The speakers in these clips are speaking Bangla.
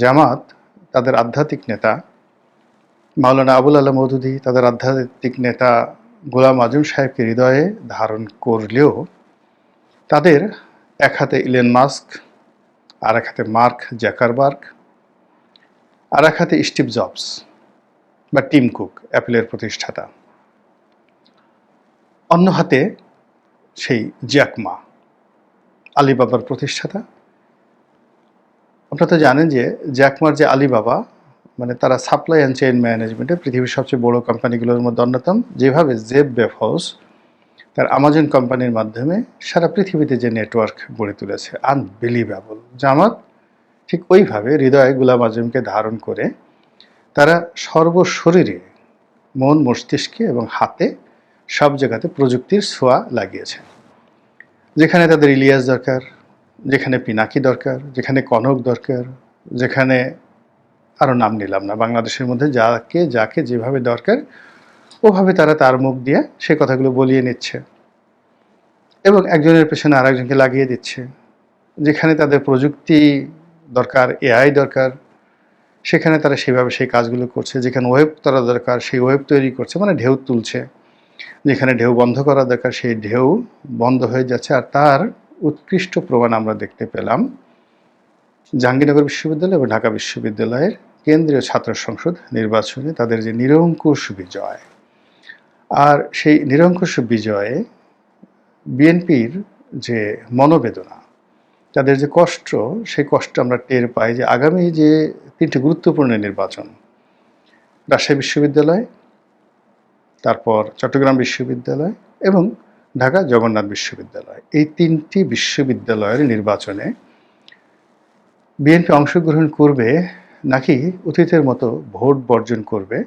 জামাত তাদের আধ্যাত্মিক নেতা, মাওলানা আবুল আল্লাহ মৌদুদি তাদের আধ্যাত্মিক নেতা গোলাম আজম সাহেবকে হৃদয়ে ধারণ করলেও তাদের এক হাতে ইলেন মাস্ক, আর এক হাতে মার্ক জ্যাকারবার্গ আর এক হাতে স্টিভ জবস বা টিম কুক, অ্যাপেলের প্রতিষ্ঠাতা। অন্য হাতে সেই জ্যাকমা আলিবাবার প্রতিষ্ঠাতা আপনারা তো জানেন যে জ্যাকমার যে আলিবাবা মানে তারা সাপ্লাই অ্যান্ড চেইন ম্যানেজমেন্টে পৃথিবীর সবচেয়ে বড় কোম্পানিগুলোর মধ্যে অন্যতম, যেভাবে জেব বেফহাউস তার আমাজন কোম্পানির মাধ্যমে সারা পৃথিবীতে যে নেটওয়ার্ক গড়ে তুলেছে আনবিলিভেবল জামাত ঠিক ওইভাবে হৃদয়ে গুলাম আজমকে ধারণ করে তারা সর্বশরীরে মন, মস্তিষ্কে এবং হাতে সব জায়গাতে প্রযুক্তির ছোঁয়া লাগিয়েছে। যেখানে তাদের ইলিয়াস দরকার যেখানে পিনাকি দরকার, যেখানে কনক দরকার, যেখানে আরও নাম নিলাম না, বাংলাদেশের মধ্যে যাকে যাকে যেভাবে দরকার, ওভাবে তারা তার মুখ দিয়ে সে কথাগুলো বলিয়ে নিচ্ছে এবং একজনের পেছনে আরেকজনকে লাগিয়ে দিচ্ছে। যেখানে তাদের প্রযুক্তি দরকার, এআই দরকার, সেখানে তারা সেভাবে সেই কাজগুলো করছে। যেখানে ওয়েব তারা দরকার, সেই ওয়েব তৈরি করছে মানে ঢেউ তুলছে। যেখানে ঢেউ বন্ধ করা দরকার, সেই ঢেউ বন্ধ হয়ে যাচ্ছে। আর তার উৎকৃষ্ট প্রমাণ আমরা দেখতে পেলাম। জাহাঙ্গীরনগর বিশ্ববিদ্যালয় এবং ঢাকা বিশ্ববিদ্যালয়ের কেন্দ্রীয় ছাত্র সংসদ নির্বাচনে তাদের যে নিরঙ্কুশ বিজয় আর সেই নিরঙ্কুশ বিজয়ে বিএনপির যে মনোবেদনা, তাদের যে কষ্ট, সেই কষ্ট আমরা টের পাই যে আগামী যে তিনটি গুরুত্বপূর্ণ নির্বাচন, রাজশাহী বিশ্ববিদ্যালয়, তারপর চট্টগ্রাম বিশ্ববিদ্যালয় এবং ঢাকা জগন্নাথ বিশ্ববিদ্যালয়। এই তিনটি বিশ্ববিদ্যালয়ের নির্বাচনে বিএনপি অংশগ্রহণ করবে নাকি অতীতের মতো ভোট বর্জন করবে,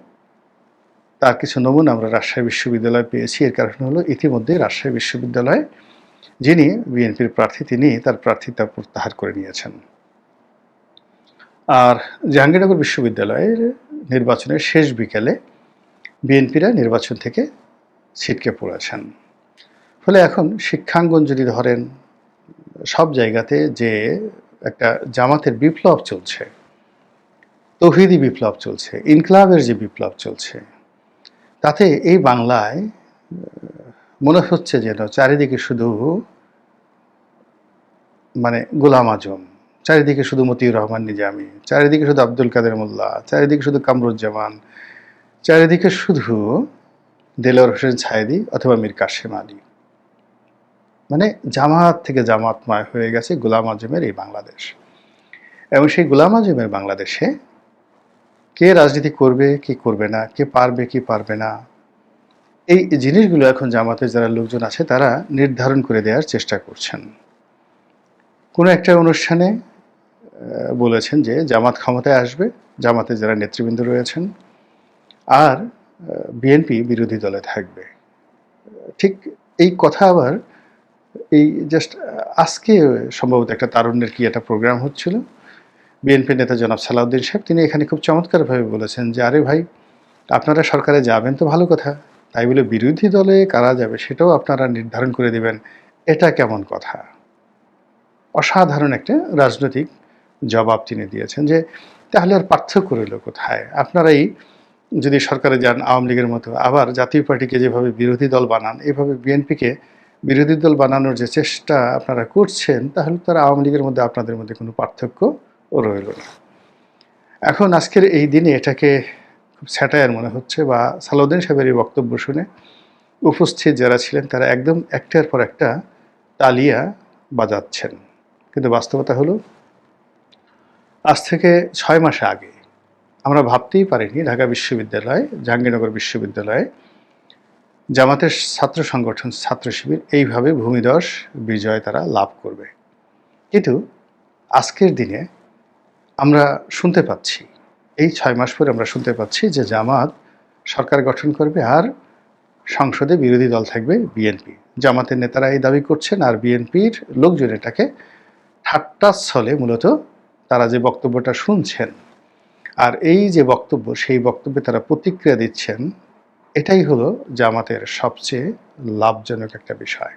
তার কিছু নমুনা আমরা রাজশাহী বিশ্ববিদ্যালয় পেয়েছি। এর কারণ হলো ইতিমধ্যে রাজশাহী বিশ্ববিদ্যালয়, যিনি বিএনপির প্রার্থী, তিনি তার প্রার্থিতা প্রত্যাহার করে নিয়েছেন। আর জাহাঙ্গীরনগর বিশ্ববিদ্যালয়ের নির্বাচনের শেষ বিকেলে বিএনপিরা নির্বাচন থেকে ছিটকে পড়েছেন। ফলে এখন শিক্ষাঙ্গন যদি ধরেন, সব জায়গাতে যে একটা জামাতের বিপ্লব চলছে, তৌহিদি বিপ্লব চলছে, ইনকলাবের যে বিপ্লব চলছে, তাতে এই বাংলায়, মনে হচ্ছে যেন চারিদিকে শুধু মানে গোলাম আজম, চারিদিকে শুধু মতিউর রহমান নিজামি, চারিদিকে শুধু আব্দুল কাদের মোল্লা, চারিদিকে শুধু কামরুজ্জামান, চারিদিকে শুধু দেলোয়ার হোসেন ছায়েদি অথবা মীর কাশেম আলী। মানে জামাত থেকে জামাতময় হয়ে গেছে গোলাম আজমের এই বাংলাদেশ। এবং সেই গোলাম আজমের বাংলাদেশে কে রাজনীতি করবে, কি করবে না, কে পারবে, কি পারবে না, এই জিনিসগুলো এখন জামাতের যারা লোকজন আছে তারা নির্ধারণ করে দেওয়ার চেষ্টা করছেন। কোনো একটা অনুষ্ঠানে বলেছেন যে জামাত ক্ষমতায় আসবে জামাতে যারা নেতৃবৃন্দ রয়েছেন, আর বিএনপি বিরোধী দলে থাকবে। ঠিক এই কথা আবার এই জাস্ট আজকে সম্ভবত একটা তারুণ্যের কি একটা প্রোগ্রাম হচ্ছিল। বিএনপি নেতা জনাব সালাউদ্দিন সাহেব, তিনি এখানে খুব চমৎকারভাবে বলেছেন যে, আরে ভাই, আপনারা সরকারে যাবেন তো ভালো কথা। তাই বলে বিরোধী দলে কারা যাবে সেটাও আপনারা নির্ধারণ করে দেবেন। এটা কেমন কথা? অসাধারণ একটা রাজনৈতিক জবাব তিনি দিয়েছেন যে, তাহলে আর পার্থক্য রইল কোথায়? আপনারাই যদি সরকারে যান, আওয়ামী লীগের মতো, আবার জাতীয় পার্টিকে যেভাবে বিরোধী দল বানান, এভাবে বিএনপিকে বিরোধী দল বানানোর যে চেষ্টা আপনারা করছেন, তাহলে তারা আওয়ামী লীগের মধ্যে আপনাদের মধ্যে কোনো পার্থক্য রইল না। এখন আজকের এই দিনে এটাকে খুব স্যাটায়ার মনে হচ্ছে বা সালাউদ্দিন সাহেবের এই বক্তব্য শুনে উপস্থিত যারা ছিলেন, তারা একদম একটার পর একটা তালিয়া বাজাচ্ছেন। কিন্তু বাস্তবতা হলো, আজ থেকে ছয় মাস আগে, আমরা ভাবতেই পারিনি ঢাকা বিশ্ববিদ্যালয়, জাহাঙ্গীরনগর বিশ্ববিদ্যালয়ে জামাতের ছাত্র সংগঠন, ছাত্র শিবির এইভাবে ভূমিদস বিজয় তারা লাভ করবে। কিন্তু আজকের দিনে আমরা শুনতে পাচ্ছি, এই ছয় মাস পরে আমরা শুনতে পাচ্ছি যে জামাত সরকার গঠন করবে আর সংসদে বিরোধী দল থাকবে বিএনপি। জামাতের নেতারা এই দাবি করছেন আর বিএনপির লোকজন এটাকে ঠাট্টাস্থলে মূলত তারা যে বক্তব্যটা শুনছেন। আর এই যে বক্তব্য, সেই বক্তব্যে তারা প্রতিক্রিয়া দিচ্ছেন এটাই হলো জামাতের সবচেয়ে লাভজনক একটা বিষয়।